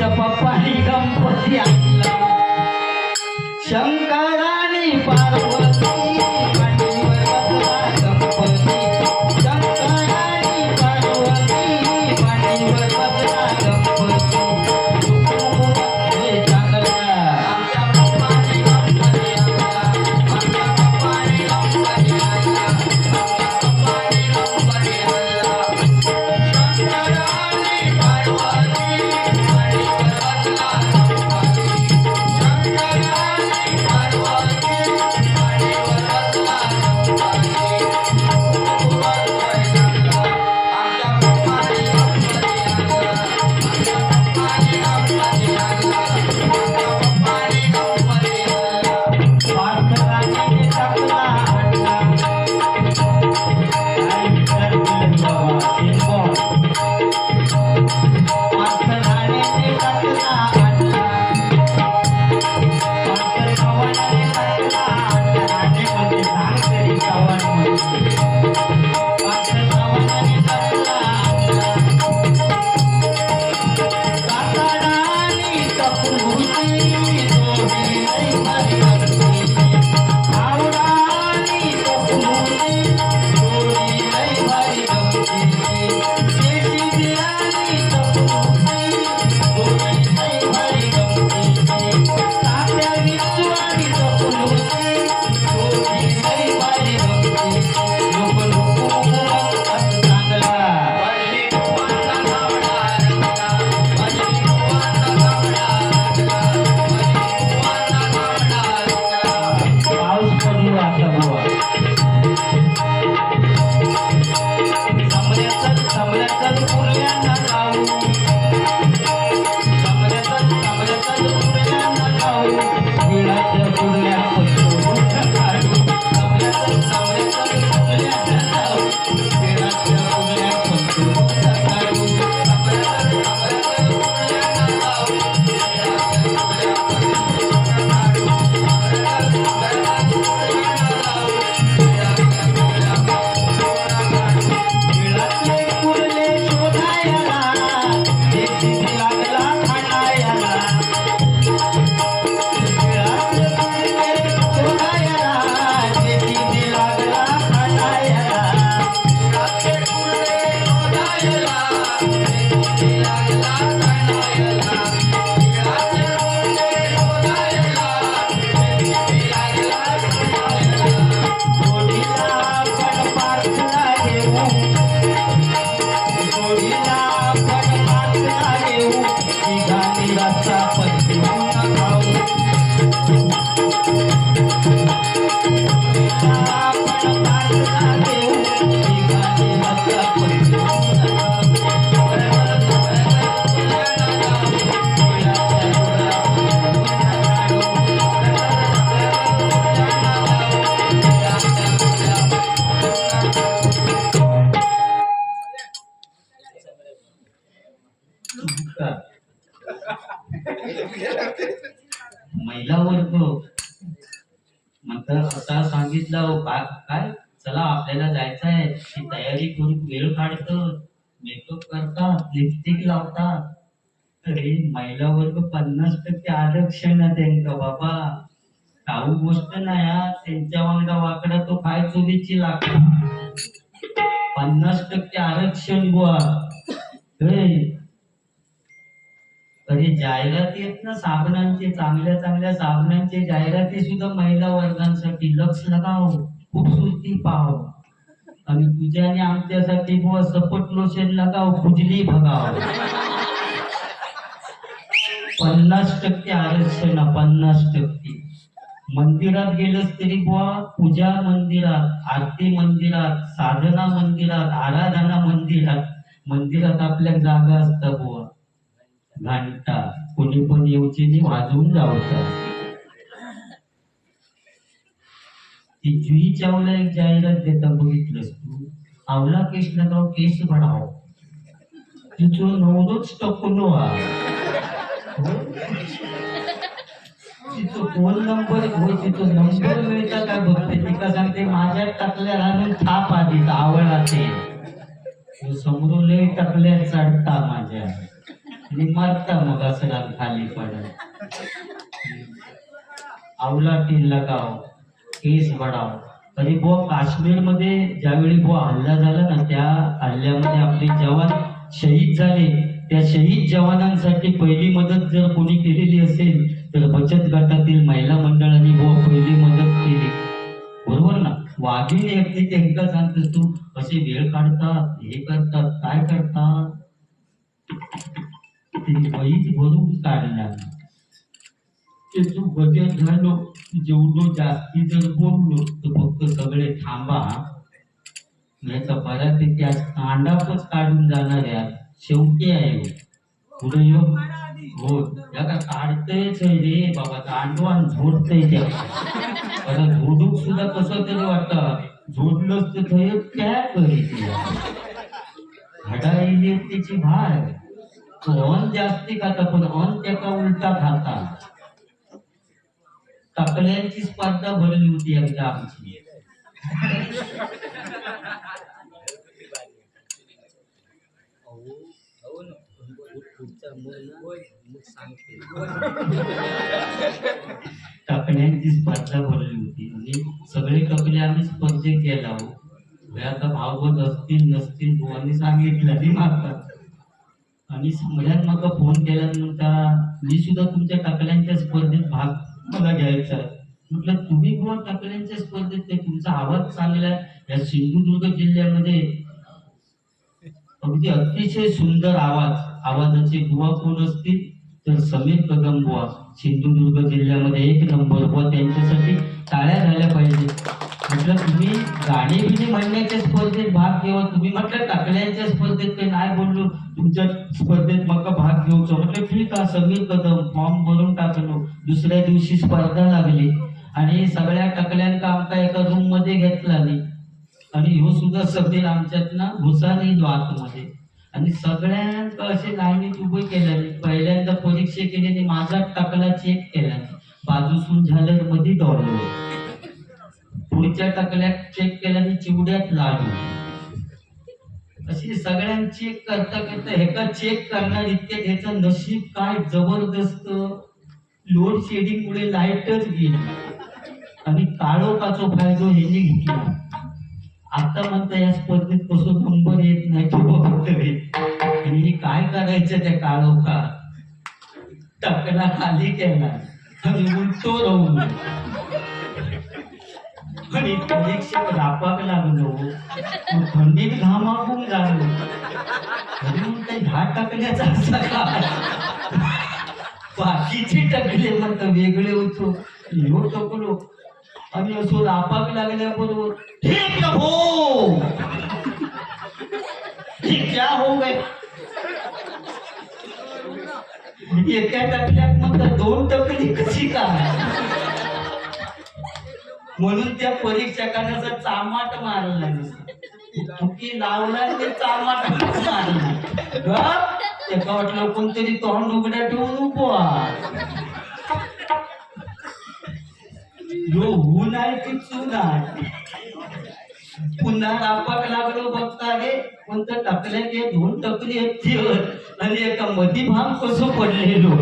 आमच्या पप्पानी गणपती आणला शंकराने पार्वती करतात लिपस्टिक लावतात. तरी महिला वर्ग पन्नास टक्के आरक्षण आहे बाबा. ठाऊक गोष्ट नाही हा. त्यांच्या वांगडा वाकडा तो काय चोरीची लागला पन्नास टक्के आरक्षण बुवा. हे अरे जाहिराती आहेत ना साबणांचे चांगल्या चांगल्या साबणांचे जाहिराती सुद्धा महिला वर्गांसाठी. लक्ष लगाव. खूपसूरती पाहावं. आणि तुझ्याने आमच्यासाठी बुवा सपट लोशन लगाव खुजली भगाव पन्नास टक्के आरक्षण पन्नास टक्के. मंदिरात गेलंस तरी बुवा पूजा मंदिरात आरती मंदिरात साधना मंदिरात आराधना मंदिरात मंदिरात आपल्या जागा असतात बुवा. घंटा. कोणी पण येऊची वाजवून जावतात ती जुई चावला एक जाहिरात देता बघितलंस. आवला केस लगाओ केस बढ़ाओ तिचो नवरोच टकलो हा तिचो फोन नंबर होय तिचो नंबर मिळता काय बघते? तिका सांगते माझ्या टाकल्या राहून थाप आधी आवळा ते. समोर लय टाकल्या चढता माझ्या. आणि मरता मग असं खाली पडत. आवला टीन लगाव केस बडाव आणि बुवा काश्मीरमध्ये ज्यावेळी बुवा हल्ला झाला ना त्या हल्ल्यामध्ये आपले जवान शहीद झाले. त्या शहीद जवानांसाठी पहिली मदत जर कोणी केलेली असेल तर बचत गटातील महिला मंडळाने बुवा पहिली मदत केली. बरोबर ना? वाघीने अगदी त्यांना सांगतेस तू असे वेळ काढतात हे करतात काय करतात? ते वहीच भरून काढणार. तू बचत झालो. जेवढं जास्ती जर बोललो तर फक्त सगळे थांबा. याचा बऱ्यापैकी आज तांडापच काढून जाणार या शेवटी आहे हो. पुढे यो हो या का काढतयच आहे रे बाबा तांडवान झोडतय त्या आता झोडूक सुद्धा कसं तरी वाटत? झोडलंच तर थंय काय करीत घडाईली त्याची भार. तो अन जास्ती खाता पण अन त्याचा उलटा खाता. टाकल्यांची स्पर्धा भरली होती एकदा आमची. कपड्यांची स्पर्धा भरली होती. म्हणजे सगळे कपडे आम्ही स्पर्धेत केला हो. आता भावगत असतील नसतील बुवांनी सांगितलं ते मागतात आणि सगळ्यात मग फोन केल्यानंतर मी सुद्धा तुमच्या टाकल्यांच्या स्पर्धेत भाग मला घ्यायचा म्हटलं तुम्ही कोण टाकल्यांच्या स्पर्धेत ते तुमचा आवाज चांगला या सिंधुदुर्ग जिल्ह्यामध्ये अगदी अतिशय सुंदर आवाज आवाजाचे बुवा कोण असतील? तर समीर कदम बुवा. सिंधुदुर्ग जिल्ह्यामध्ये एक नंबर बुवा त्यांच्यासाठी टाळ्या झाल्या पाहिजे म्हटलं तुम्ही गाणी बिणी म्हणण्याच्या स्पर्धेत भाग घेऊ तुम्ही म्हटलं टाकल्याच्या स्पर्धेत काही नाही बोललो. तुमच्या स्पर्धेत मग भाग घेऊचो. म्हटलं ठीक आहे समीर कदम फॉर्म भरून टाकलो. दुसऱ्या दिवशी स्पर्धा लागली आणि सगळ्या टकल्यांका आमका एका रूममध्ये घेतला नाही आणि ह्यो सुद्धा समीर आमच्यात ना घुसा नाही आतमध्ये. आणि सगळ्यांक असे लाईनीत उभे केल्याने पहिल्यांदा परीक्षा केल्याने माझा टकला चेक केला. बाजूसून झाल्या मध्ये दौडलो. पुढच्या टकल्यात चेक केल्याने चिवड्यात लाडू. अशी सगळ्यांची चेक करता करता एका चेक करणार इतके त्याचं नशीब काय जबरदस्त. लोड शेडिंग मुळे लाईटच गेली. आणि काळोखाचा फायदो ह्यांनी घेतला. आता म्हणता या स्पर्धेत कसं नंबर येत नाही तो बघतोय आणि काय करायचं त्या काळोखा टकला खाली केला. आणि उलटो राहून आणि परीक्षेत रापाक लागलो थंडीत घामाकून झालो म्हणून काही दहा टाकल्याचा असा का बाकीचे टाकले म्हणता वेगळे होतो. ह्यो टकलो आणि असो रापाक लागल्याबरोबर हे. हो क्या हो गए. एका टकल्यात मग दोन टकली कशी काय? म्हणून त्या परीक्षकानं असं चामाट मारला चुकी लावला ते चामाट मारला. एका वाटलं कोणतरी तोंड उघड्या ठेवून उभो यो ऊन आहे की चून आहे? पुन्हा लापाक लागलो बघता रे. कोणतं टकल्या ते दोन टकली आहेत आणि एका मधी भाग कसं पडलेलो?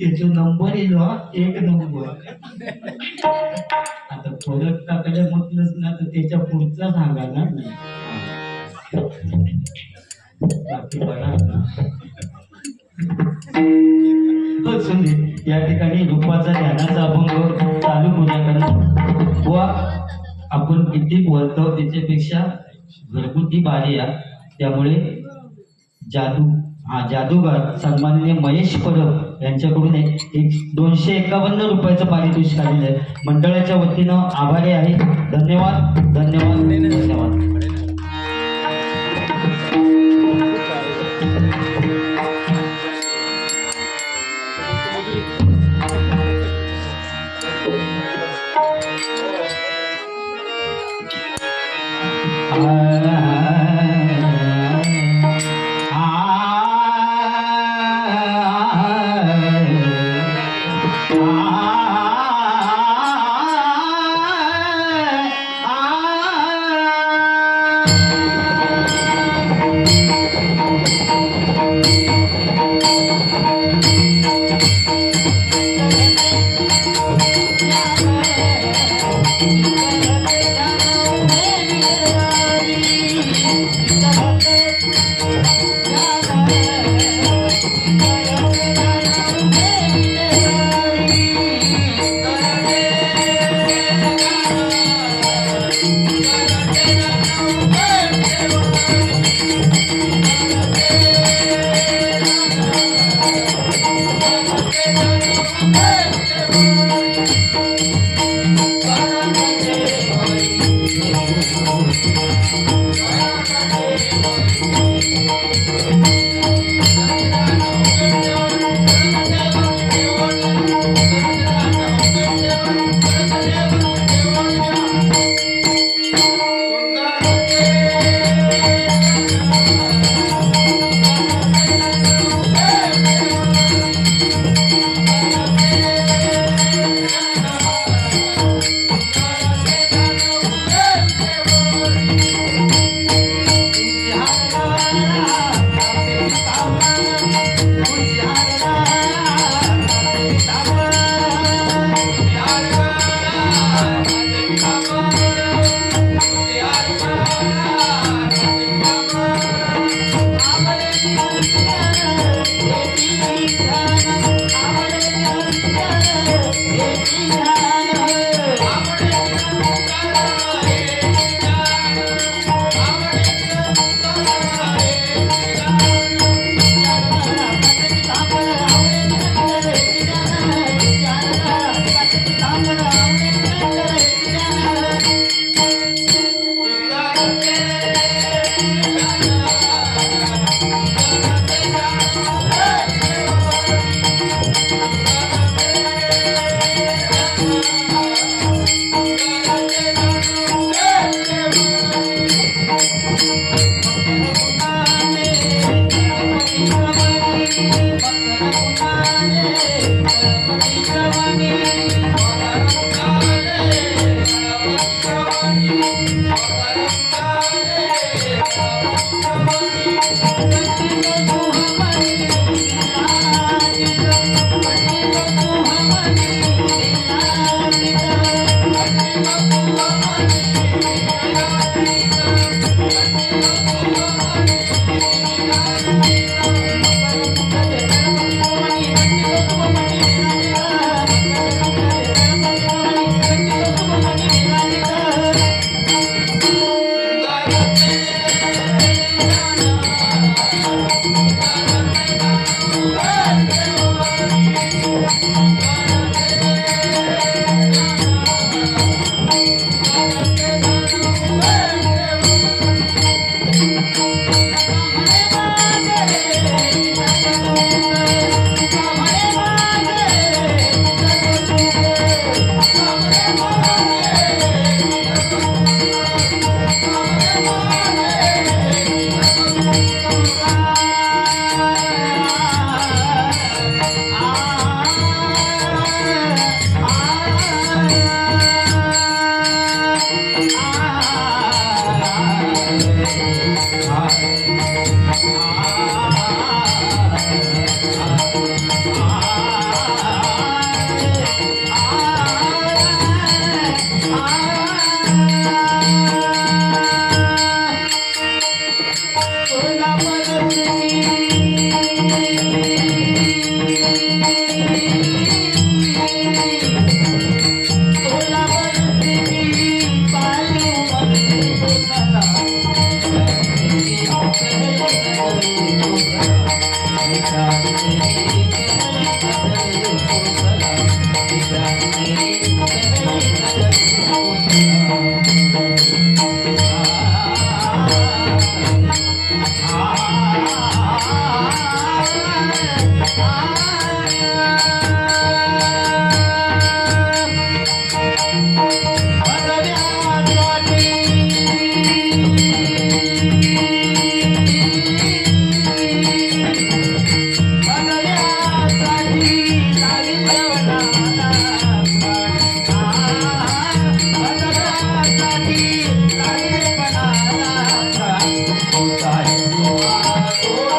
याचा नंबर येलो हा, एक नंबर आता फरक टाकायला म्हटलंच ना तर त्याच्या पुढचा सांगा ना. हो, या ठिकाणी रूपाचा ध्यानाचा अभंग चालू करूया कारण आपण किती बोलतो त्याच्यापेक्षा घरगुती बारी या. त्यामुळे जादू हा जादूगार सन्माननीय महेश परब यांच्याकडून एक एक दोनशे एकावन्न रुपयाचं पारितोषिक आलेलं आहे. मंडळाच्या वतीनं आभारी आहे. धन्यवाद. धन्यवाद. धन्यवाद. Thank you. Thank you. Thank you. Thank you. কোথায় কোথায়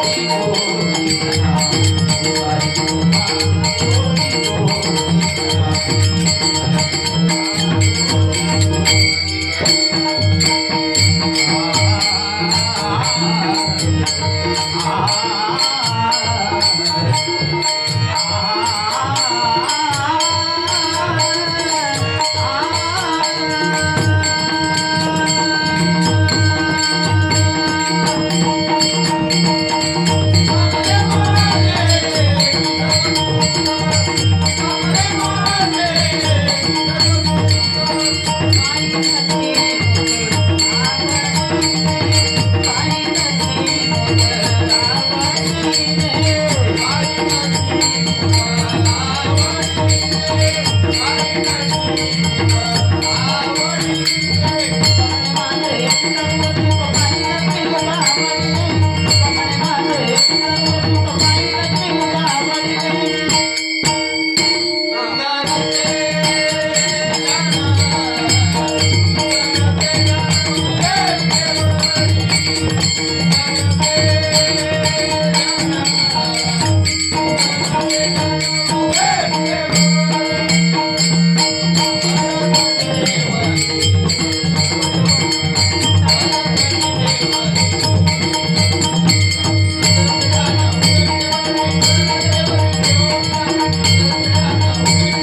Thank you.